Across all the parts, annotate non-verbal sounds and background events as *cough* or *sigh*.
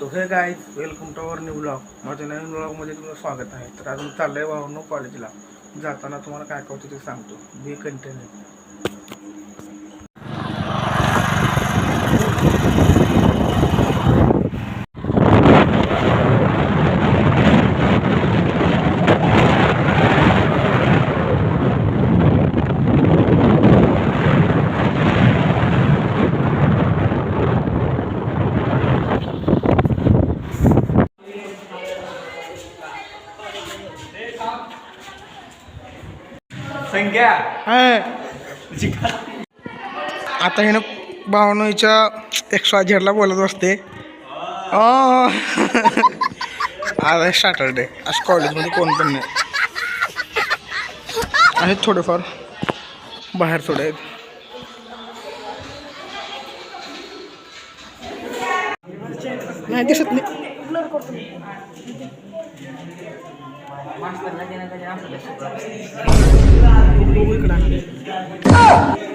तो hey guy welcome to our new blog माझ्या नवीन ब्लॉगमध्ये तुमचं स्वागत आहे. तर अजून चाललंय वाहनू कॉलेजला जाताना तुम्हाला काय काय होतं ते सांगतो. बी कंटिन्यू संख्या. आता हे ना भावनोईच्या एक्स्ट्रा झेडला बोलत असते आज आहे सॅटरडे. असं कॉलेजमध्ये कोण पण नाही. आहेत थोडेफार. बाहेर थोडे आहेत. नाही दिसत नाही. इकडं आणा. टाकतील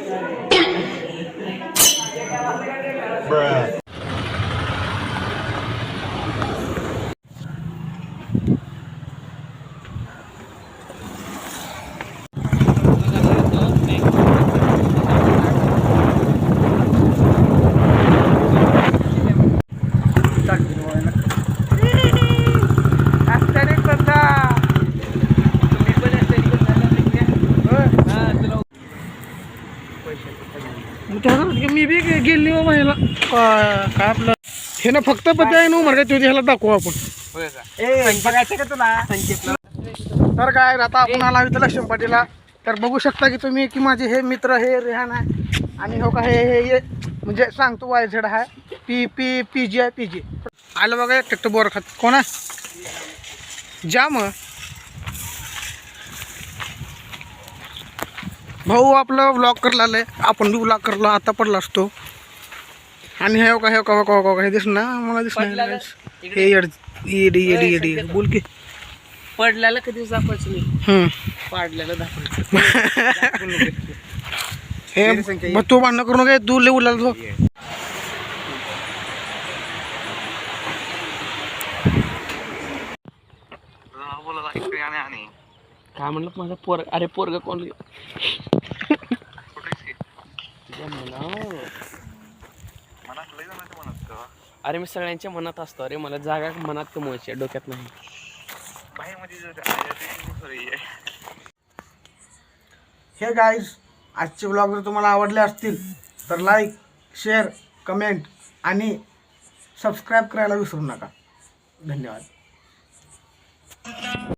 मग त्याला मी बी गे- गेली हो काय आपलं? हे ना फक्त पती आहे ना म्हणा तो ह्याला दाखवू आपण. तर काय आता आपण आला इथं लक्ष्मी पाटीला तर बघू शकता की तुम्ही की माझे हे मित्र हे रेहान आहे. आणि हो का हे हे म्हणजे सांगतो वाय झेड आहे पी पी पी जी आहे पी जी आलं बघा ट्रॅक्टर बोर खात. कोण आहे? जाम. भाऊ आपलं ब्लॉग करला आलंय. आपण बी ब्लॉग करला आता पडला असतो. आणि हे हो का हे हो का हो का हो का हे दिसणार मला दिसणार हे येड येडी येडी येडी. बोल की. पडल्याला कधी दाखवायचं नाही हम्म. पाडल्याला दाखवायचं. *laughs* हे मग तू भांडणं करू नका तू लय उलाल काय म्हणलं माझा पोर अरे पोरग कोण. अरे मी सगळ्यांच्या मनात असतो. अरे मला जागा मनात कमवायची आहे, डोक्यात नाही. हे गाईज आजचे ब्लॉग जर तुम्हाला आवडले असतील तर लाईक शेअर कमेंट आणि सबस्क्राईब करायला विसरू नका. धन्यवाद.